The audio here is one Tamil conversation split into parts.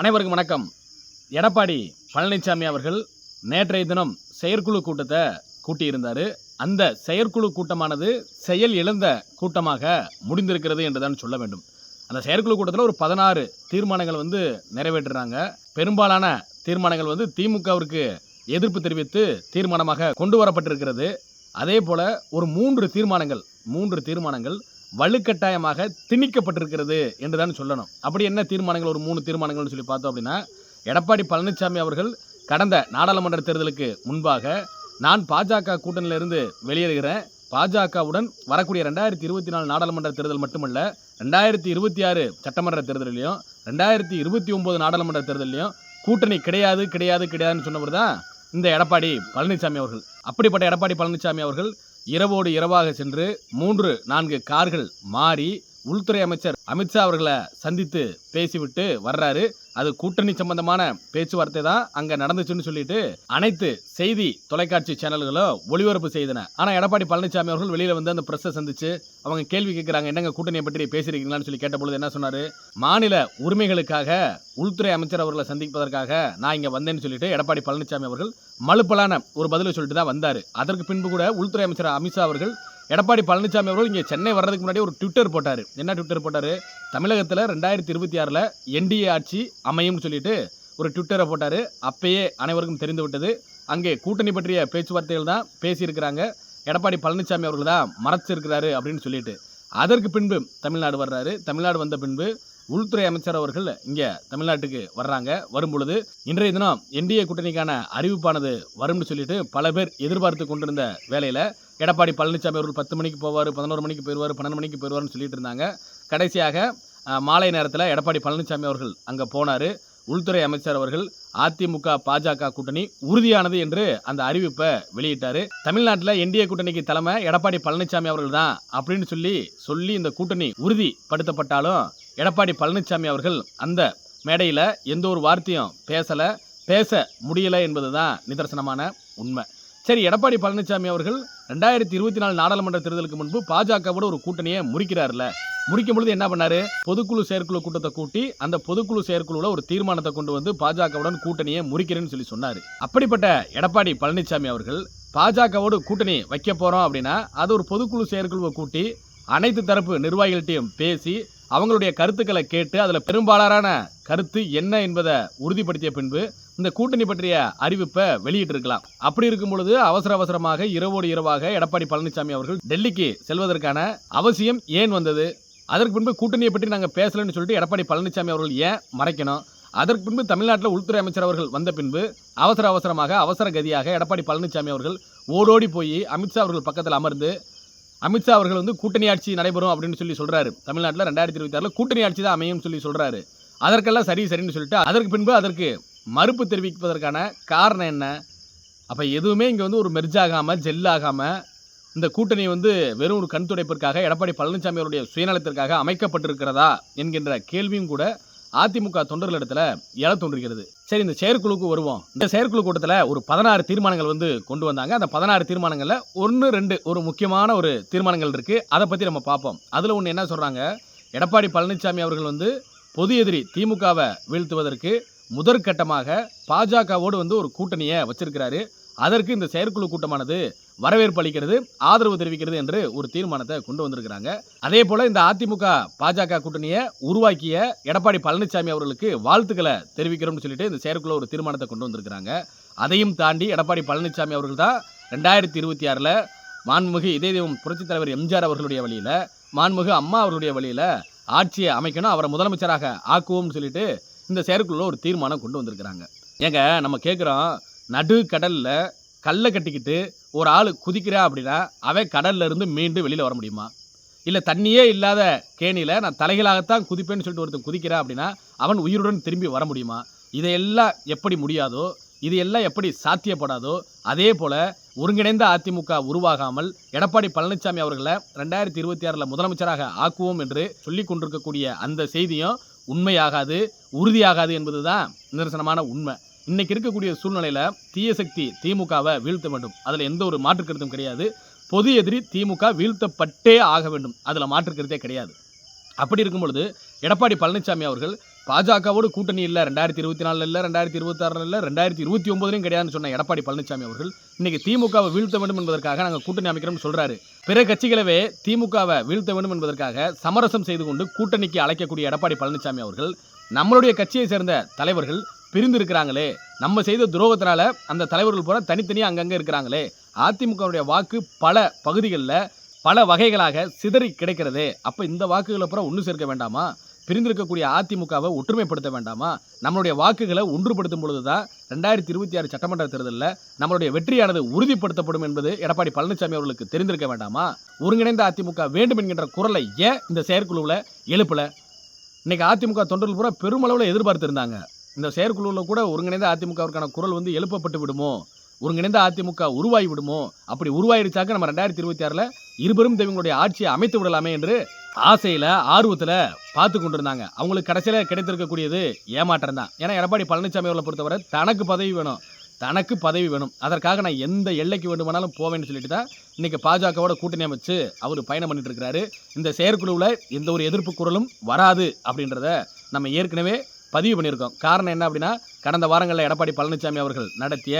அனைவருக்கும் வணக்கம். எடப்பாடி பழனிசாமி அவர்கள் நேற்றைய தினம் செயற்குழு கூட்டத்தை கூட்டியிருந்தார். அந்த செயற்குழு கூட்டமானது செயல் இழந்த கூட்டமாக முடிந்திருக்கிறது என்றுதான் சொல்ல வேண்டும். அந்த செயற்குழு கூட்டத்தில் ஒரு பதினாறு தீர்மானங்கள் வந்து நிறைவேற்றுறாங்க. பெரும்பாலான தீர்மானங்கள் வந்து திமுகவிற்கு எதிர்ப்பு தெரிவித்து தீர்மானமாக கொண்டு வரப்பட்டிருக்கிறது. அதே போல் ஒரு மூன்று தீர்மானங்கள் மூன்று தீர்மானங்கள் வலுக்கட்டாயமாக திணிக்கப்பட்டிருக்கிறது என்று தான் சொல்லணும். அப்படி என்ன தீர்மானங்கள்? ஒரு மூணு தீர்மானங்கள்னு சொல்லி பார்த்தோம் அப்படின்னா எடப்பாடி பழனிசாமி அவர்கள் கடந்த நாடாளுமன்ற தேர்தலுக்கு முன்பாக நான் பாஜக கூட்டணியிலிருந்து வெளியேறுகிறேன். பாஜகவுடன் வரக்கூடிய ரெண்டாயிரத்தி இருபத்தி நாலு நாடாளுமன்ற தேர்தல் மட்டுமல்ல ரெண்டாயிரத்தி இருபத்தி ஆறு சட்டமன்ற தேர்தலையும் ரெண்டாயிரத்தி இருபத்தி ஒம்பது நாடாளுமன்ற தேர்தலையும் கூட்டணி கிடையாது கிடையாது கிடையாதுன்னு சொன்னவர் தான் இந்த எடப்பாடி பழனிசாமி அவர்கள். அப்படிப்பட்ட எடப்பாடி பழனிசாமி அவர்கள் இரவோடு இரவாக சென்று மூன்று நான்கு கார்கள் மாறி உள்துறை அமைச்சர் அமித்ஷா அவர்களை சந்தித்து பேசிவிட்டு வர்றாரு. அது கூட்டணி சம்பந்தமான பேச்சுவார்த்தை தான் அங்க நடந்துச்சுன்னு சொல்லிட்டு அனைத்து செய்தி தொலைக்காட்சி சேனல்களும் ஒளிபரப்பு செய்தன. ஆனா எடப்பாடி பழனிசாமி அவர்கள் வெளியில வந்து அந்த பிரஸ்ஸை சந்திச்சு அவங்க கேள்வி கேட்கிறாங்க என்னங்க கூட்டணியை பற்றி பேசியிருக்கீங்களான்னு சொல்லி கேட்டபொழுது என்ன சொன்னாரு? மாநில உரிமைகளுக்காக உள்துறை அமைச்சர் அவர்களை சந்திப்பதற்காக நான் இங்க வந்தேன்னு சொல்லிட்டு எடப்பாடி பழனிசாமி அவர்கள் மலுப்பலான ஒரு பதிலை சொல்லிட்டு தான் வந்தாரு. அதற்கு பின்பு கூட உள்துறை அமைச்சர் அமித்ஷா அவர்கள் எடப்பாடி பழனிசாமி அவர்கள் இங்கே சென்னை வர்றதுக்கு முன்னாடி ஒரு ட்விட்டர் போட்டார். என்ன ட்விட்டர் போட்டார்? தமிழகத்தில் ரெண்டாயிரத்தி இருபத்தி ஆறில் என்டிஏ ஆட்சி அமையும்னு சொல்லிட்டு ஒரு ட்விட்டரை போட்டார். அப்பயே அனைவருக்கும் தெரிந்து விட்டது. அங்கே கூட்டணி பற்றிய பேச்சுவார்த்தைகள் தான் பேசியிருக்கிறாங்க. எடப்பாடி பழனிசாமி அவர்கள் தான் மறைச்சிருக்கிறாரு அப்படின்னு சொல்லிட்டு. அதற்கு பின்பு தமிழ்நாடு வர்றாரு. தமிழ்நாடு வந்த பின்பு உள்துறை அமைச்சர் அவர்கள் இங்கே தமிழ்நாட்டுக்கு வர்றாங்க. வரும்பொழுது இன்றைய தினம் என்டிஏ கூட்டணிக்கான அறிவிப்பானது வரும்னு சொல்லிட்டு பல பேர் எதிர்பார்த்து கொண்டிருந்த வேலையில் எடப்பாடி பழனிசாமி அவர்கள் பத்து மணிக்கு போவார் பதினோரு மணிக்கு போயிடுவார் பன்னெண்டு மணிக்கு போயிடுவார்னு சொல்லிட்டு இருந்தாங்க. கடைசியாக மாலை நேரத்தில் எடப்பாடி பழனிசாமி அவர்கள் அங்கே போனார். உள்துறை அமைச்சர் அவர்கள் அதிமுக பாஜக கூட்டணி உறுதியானது என்று அந்த அறிவிப்பை வெளியிட்டார். தமிழ்நாட்டில் என்டிஏ கூட்டணிக்கு தலைமை எடப்பாடி பழனிசாமி அவர்கள் தான் அப்படின்னு சொல்லி சொல்லி இந்த கூட்டணி உறுதிப்படுத்தப்பட்டாலும் எடப்பாடி பழனிசாமி அவர்கள் அந்த மேடையில் எந்த ஒரு வார்த்தையும் பேசலை பேச முடியலை என்பது தான் நிதர்சனமான உண்மை. சரி எடப்பாடி பழனிசாமி அவர்கள் ரெண்டாயிரத்தி இருபத்தி நாலு நாடாளுமன்ற தேர்தலுக்கு முன்பு பாஜகவோட ஒரு கூட்டணியை முறிக்கிறார்ல. முடிக்கும் பொழுது என்ன பண்ணாரு? பொதுக்குழு செயற்குழு கூட்டத்தை கூட்டி அந்த பொதுக்குழு செயற்குழுவில் ஒரு தீர்மானத்தை கொண்டு வந்து பாஜகவுடன் கூட்டணியை முறிக்கிறேன்னு சொல்லி சொன்னார். அப்படிப்பட்ட எடப்பாடி பழனிசாமி அவர்கள் பாஜகவோடு கூட்டணி வைக்க போகிறோம் அப்படின்னா அது ஒரு பொதுக்குழு செயற்குழுவை கூட்டி அனைத்து தரப்பு நிர்வாகிகள்கிட்டையும் பேசி அவங்களுடைய கருத்துக்களை கேட்டு அதில் பெரும்பாலான கருத்து என்ன என்பதை உறுதிப்படுத்திய பின்பு இந்த கூட்டணி பற்றிய அறிவிப்பை வெளியிட்டிருக்கலாம். அப்படி இருக்கும் பொழுது அவசர அவசரமாக இரவோடு இரவாக எடப்பாடி பழனிசாமி அவர்கள் டெல்லிக்கு செல்வதற்கான அவசியம் ஏன் வந்தது? அதற்கு பின்பு கூட்டணியை பற்றி நாங்கள் பேசலன்னு சொல்லிட்டு எடப்பாடி பழனிசாமி அவர்கள் ஏன் மறைக்கணும்? அதற்கு பின்பு தமிழ்நாட்டில் உள்துறை அமைச்சர் அவர்கள் வந்த பின்பு அவசர அவசரமாக அவசர கதியாக எடப்பாடி பழனிசாமி அவர்கள் ஓடோடி போய் அமித்ஷா அவர்கள் பக்கத்தில் அமர்ந்து அமித்ஷா அவர்கள் வந்து கூட்டணி ஆட்சி நடைபெறும் அப்படின்னு சொல்லி சொல்கிறாரு தமிழ்நாட்டில் ரெண்டாயிரத்தி இருபத்தி ஆறில் கூட்டணி ஆட்சி தான் அமையும் சொல்லி சொல்கிறாரு அதற்கெல்லாம் சரி சரின்னு சொல்லிட்டு அதற்கு பின்பு அதற்கு மறுப்பு தெரிவிப்பதற்கான காரணம் என்ன? அப்போ எதுவுமே இங்கே வந்து ஒரு மெர்ஜ் ஆகாமல் ஜெல் ஆகாமல் இந்த கூட்டணி வந்து வெறும் ஒரு கண் துடைப்பிற்காக எடப்பாடி பழனிசாமி அவருடைய சுயநலத்திற்காக அமைக்கப்பட்டிருக்கிறதா என்கின்ற கேள்வியும் கூட அதிமுக தொண்டர்கள் இடத்துல எழ தோன்றுகிறது. சரி இந்த செயற்குழுக்கு வருவோம். இந்த செயற்குழு கூட்டத்தில் ஒரு பதினாறு தீர்மானங்கள் வந்து கொண்டு வந்தாங்க. அந்த பதினாறு தீர்மானங்களில் ஒன்று ரெண்டு ஒரு முக்கியமான ஒரு தீர்மானங்கள் இருக்குது அதை பற்றி நம்ம பார்ப்போம். அதில் ஒன்று என்ன சொல்கிறாங்க எடப்பாடி பழனிசாமி அவர்கள் வந்து பொது எதிரி திமுகவை வீழ்த்துவதற்கு முதற்கட்டமாக பாஜகவோடு வந்து ஒரு கூட்டணியை வச்சிருக்கிறாரு. அதற்கு இந்த செயற்குழு கூட்டமானது வரவேற்பு அளிக்கிறது ஆதரவு தெரிவிக்கிறது என்று ஒரு தீர்மானத்தை கொண்டு வந்திருக்கிறாங்க. அதே போல இந்த அதிமுக பாஜக கூட்டணியை உருவாக்கிய எடப்பாடி பழனிசாமி அவர்களுக்கு வாழ்த்துக்களை தெரிவிக்கிறோம்னு சொல்லிட்டு இந்த செயற்குழு ஒரு தீர்மானத்தை கொண்டு வந்திருக்கிறாங்க. அதையும் தாண்டி எடப்பாடி பழனிசாமி அவர்கள் தான் ரெண்டாயிரத்தி இருபத்தி ஆறில் மாண்புமிகு இதே தெய்வம் புரட்சித் தலைவர் எம்ஜிஆர் அவர்களுடைய வழியில் மாண்புமிகு அம்மா அவர்களுடைய வழியில் ஆட்சியை அமைக்கணும் அவரை முதலமைச்சராக ஆக்குவோம்னு சொல்லிட்டு இந்த செயற்குழுவில் ஒரு தீர்மானம் கொண்டு வந்திருக்கிறாங்க. ஏங்க நம்ம கேட்குறோம் நடு கடலில் கல்லை கட்டிக்கிட்டு ஒரு ஆள் குதிக்கிறா அப்படின்னா அவன் கடல்ல இருந்து மீண்டு வெளியில் வர முடியுமா? இல்லை தண்ணியே இல்லாத கேணியில் நான் தலைகளாகத்தான் குதிப்பேன்னு சொல்லிட்டு ஒருத்தன் குதிக்கிறான் அப்படின்னா அவன் உயிருடன் திரும்பி வர முடியுமா? இதையெல்லாம் எப்படி முடியாதோ இதையெல்லாம் எப்படி சாத்தியப்படாதோ அதே போல் ஒருங்கிணைந்த அதிமுக உருவாகாமல் எடப்பாடி பழனிசாமி அவர்களை ரெண்டாயிரத்தி இருபத்தி ஆறில் முதலமைச்சராக ஆக்குவோம் என்று சொல்லி கொண்டிருக்கக்கூடிய அந்த செய்தியும் உண்மையாகாது உறுதியாகாது என்பது தான் நிதர்சனமான உண்மை. இன்னைக்கு இருக்கக்கூடிய சூழ்நிலையில் தீய சக்தி திமுகவை வீழ்த்த வேண்டும். அதில் எந்த ஒரு மாற்று கருத்தும் கிடையாது. பொது எதிரி திமுக வீழ்த்தப்பட்டே ஆக வேண்டும். அதில் மாற்றுக்கருத்தே கிடையாது. அப்படி இருக்கும் பொழுது எடப்பாடி பழனிசாமி அவர்கள் பாஜகவோடு கூட்டணி இல்லை ரெண்டாயிரத்தி இருபத்தி நாலில் இல்லை ரெண்டாயிரத்தி இருபத்தாறில் இல்லை ரெண்டாயிரத்தி இருபத்தி ஒன்பதுலையும் கிடையாதுன்னு சொன்ன எடப்பாடி பழனிசாமி அவர்கள் இன்றைக்கி திமுகவை வீழ்த்த வேண்டும் என்பதற்காக நாங்கள் கூட்டணி அமைக்கிறோம்னு சொல்கிறாரு பிற கட்சிகளவே திமுகவை வீழ்த்த வேண்டும் என்பதற்காக சமரசம் செய்து கொண்டு கூட்டணிக்கு அழைக்கக்கூடிய எடப்பாடி பழனிசாமி அவர்கள் நம்மளுடைய கட்சியை சேர்ந்த தலைவர்கள் பிரிந்து இருக்கிறாங்களே நம்ம செய்த துரோகத்தினால அந்த தலைவர்கள் பூரா தனித்தனியாக அங்கங்கே இருக்கிறாங்களே. அதிமுகவுடைய வாக்கு பல பகுதிகளில் பல வகைகளாக சிதறி கிடைக்கிறதே. அப்போ இந்த வாக்குகளை பூரா ஒன்று சேர்க்க வேண்டாமா? பிரிந்திருக்கக்கூடிய அதிமுகவை ஒற்றுமைப்படுத்த வேண்டாமா? நம்மளுடைய வாக்குகளை ஒன்றுபடுத்தும் பொழுது தான் ரெண்டாயிரத்தி இருபத்தி ஆறு சட்டமன்ற தேர்தலில் நம்மளுடைய வெற்றியானது உறுதிப்படுத்தப்படும் என்பது எடப்பாடி பழனிசாமி அவர்களுக்கு தெரிந்திருக்க வேண்டாமா? ஒருங்கிணைந்த அதிமுக வேண்டும் என்கின்ற குரலை ஏன் இந்த செயற்குழுவில் எழுப்பல? இன்னைக்கு அதிமுக தொண்டர்கள் பூரா பெருமளவில் எதிர்பார்த்திருந்தாங்க. இந்த செயற்குழுவில் கூட ஒருங்கிணைந்த அதிமுகவிற்கான குரல் வந்து எழுப்பப்பட்டு விடுமோ? ஒருங்கிணைந்த அதிமுக உருவாகி விடுமோ? அப்படி உருவாயிருச்சாக்க நம்ம ரெண்டாயிரத்தி இருபத்தி ஆறில் இருபெரும் தெய்வங்களுடைய ஆட்சியை அமைத்து விடலாமே என்று ஆசையில் ஆர்வத்தில் பார்த்து கொண்டிருந்தாங்க. அவங்களுக்கு கடைசியில் கிடைத்திருக்கக்கூடியது ஏமாற்றம் தான். ஏன்னா எடப்பாடி பழனிசாமி அவர்களை பொறுத்தவரை தனக்கு பதவி வேணும். தனக்கு பதவி வேணும். அதற்காக நான் எந்த எல்லைக்கு வேண்டுமானாலும் போவேன்னு சொல்லிட்டு தான் இன்றைக்கி பாஜகவோட கூட்டணி அமைச்சு அவர் பயணம் பண்ணிட்டு இருக்கிறாரு. இந்த செயற்குழுவில் எந்த ஒரு எதிர்ப்பு குரலும் வராது அப்படின்றத நம்ம ஏற்கனவே பதிவு பண்ணியிருக்கோம். காரணம் என்ன அப்படின்னா கடந்த வாரங்களில் எடப்பாடி பழனிசாமி அவர்கள் நடத்திய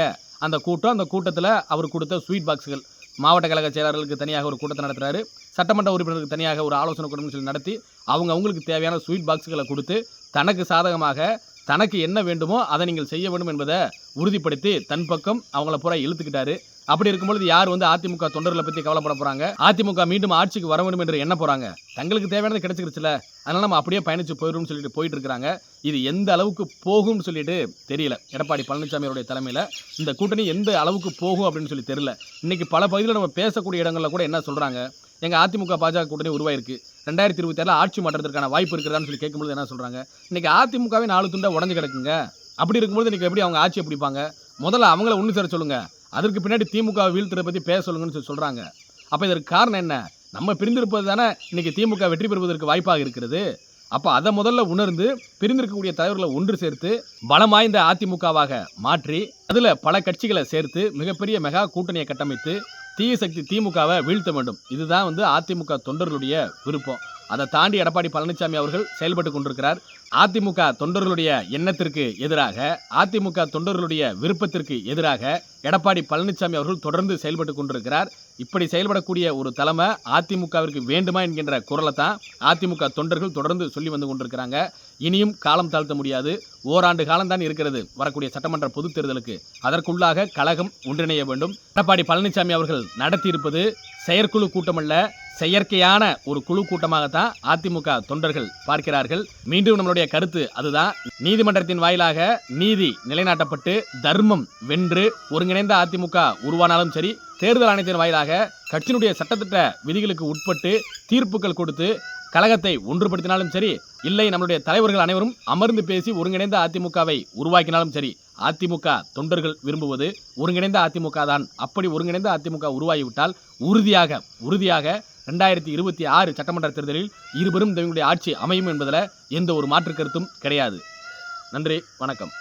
அந்த கூட்டம் அந்த கூட்டத்தில் அவர் கொடுத்த ஸ்வீட் பாக்ஸுகள் மாவட்ட கழக செயலாளர்களுக்கு தனியாக ஒரு கூட்டத்தை நடத்துகிறாரு சட்டமன்ற உறுப்பினருக்கு தனியாக ஒரு ஆலோசனை கூட்டம்னு சொல்லி நடத்தி அவங்க அவங்களுக்கு தேவையான ஸ்வீட் பாக்ஸுகளை கொடுத்து தனக்கு சாதகமாக தனக்கு என்ன வேண்டுமோ அதை நீங்கள் செய்ய வேண்டும் என்பதை உறுதிப்படுத்தி தன் பக்கம் அவங்கள பூரா இழுத்துக்கிட்டாரு. அப்படி இருக்கும்பொழுது யார் வந்து அதிமுக தொண்டர்களை பற்றி கவலைப்பட போறாங்க? அதிமுக மீண்டும் ஆட்சிக்கு வர வேண்டும் என்று என்ன போறாங்க. தங்களுக்கு தேவையானது கிடைச்சிருச்சுல. அதனால நம்ம அப்படியே பயணிச்சு போயிடும்னு சொல்லிட்டு போயிட்டு இருக்காங்க இது எந்த அளவுக்கு போகும்னு சொல்லிட்டு தெரியல. எடப்பாடி பழனிசாமியோடைய தலைமையில் இந்த கூட்டணி எந்த அளவுக்கு போகும் அப்படின்னு சொல்லி தெரியல. இன்னைக்கு பல பகுதியில் நம்ம பேசக்கூடிய இடங்களில் கூட என்ன சொல்றாங்க? எங்க அதிமுக பாஜக கூட்டணி உருவாயிருக்கு. ரெண்டாயிரத்தி இருபத்தி ஆறில் ஆட்சி மாற்றத்திற்கான வாய்ப்பு இருக்கிறதான்னு சொல்லி கேட்கும்போது என்ன சொல்றாங்க? இன்னைக்கு அதிமுகவே நாலு துண்டை உடஞ்சு கிடக்குங்க. அப்படி இருக்கும்போது இன்னைக்கு எப்படி அவங்க ஆட்சியை பிடிப்பாங்க முதல்ல அவங்கள ஒன்று சேர சொல்லுங்கள் அதற்கு பின்னாடி திமுக வீழ்த்துறதை பற்றி பேச சொல்லுங்கன்னு சொல்லி சொல்கிறாங்க அப்போ இதற்கு காரணம் என்ன? நம்ம பிரிந்திருப்பது தானே இன்றைக்கி திமுக வெற்றி பெறுவதற்கு வாய்ப்பாக இருக்கிறது. அப்போ அதை முதல்ல உணர்ந்து பிரிந்திருக்கக்கூடிய தலைவர்களை ஒன்று சேர்த்து பலம் வாய்ந்த அதிமுகவாக மாற்றி அதில் பல கட்சிகளை சேர்த்து மிகப்பெரிய மெகா கூட்டணியை கட்டமைத்து தீய சக்தி திமுகவை வீழ்த்த வேண்டும். இதுதான் வந்து அதிமுக தொண்டர்களுடைய விருப்பம். அதை தாண்டி எடப்பாடி பழனிசாமி அவர்கள் செயல்பட்டு கொண்டிருக்கிறார். அதிமுக தொண்டர்களுடைய எண்ணத்திற்கு எதிராக அதிமுக தொண்டர்களுடைய விருப்பத்திற்கு எதிராக எடப்பாடி பழனிசாமி அவர்கள் தொடர்ந்து செயல்பட்டு கொண்டிருக்கிறார். இப்படி செயல்படக்கூடிய ஒரு தலைமை அதிமுகவிற்கு வேண்டுமா என்கின்ற குரலை தான் அதிமுக தொண்டர்கள் தொடர்ந்து சொல்லி வந்து கொண்டிருக்கிறாங்க. இனியும் காலம் தாழ்த்த முடியாது. ஓராண்டு காலம்தான் இருக்கிறது வரக்கூடிய சட்டமன்ற பொதுத் தேர்தலுக்கு. அதற்குள்ளாக கழகம் ஒன்றிணைய வேண்டும். எடப்பாடி பழனிசாமி அவர்கள் நடத்தியிருப்பது செயற்குழு கூட்டமல்ல செயற்கையான ஒரு குழு கூட்டமாகத்தான் அதிமுக தொண்டர்கள் பார்க்கிறார்கள். மீண்டும் நம்மளுடைய கருத்து அதுதான். நீதிமன்றத்தின் வாயிலாக நீதி நிலைநாட்டப்பட்டு தர்மம் வென்று ஒருங்கிணைந்த அதிமுக உருவானாலும் சரி தேர்தல் ஆணையத்தின் வாயிலாக கட்சியினுடைய சட்டத்திட்ட விதிகளுக்கு உட்பட்டு தீர்ப்புகள் கொடுத்து கழகத்தை ஒன்றுபடுத்தினாலும் சரி இல்லை நம்மளுடைய தலைவர்கள் அனைவரும் அமர்ந்து பேசி ஒருங்கிணைந்த அதிமுகவை உருவாக்கினாலும் சரி அதிமுக தொண்டர்கள் விரும்புவது ஒருங்கிணைந்த அதிமுக தான். அப்படி ஒருங்கிணைந்த அதிமுக உருவாகிவிட்டால் உறுதியாக உறுதியாக ரெண்டாயிரத்தி இருபத்தி ஆறு சட்டமன்ற தேர்தலில் இருபெரும் தங்களுடைய ஆட்சி அமையும் என்பதில் எந்த ஒரு மாற்று கருத்தும் கிடையாது. நன்றி வணக்கம்.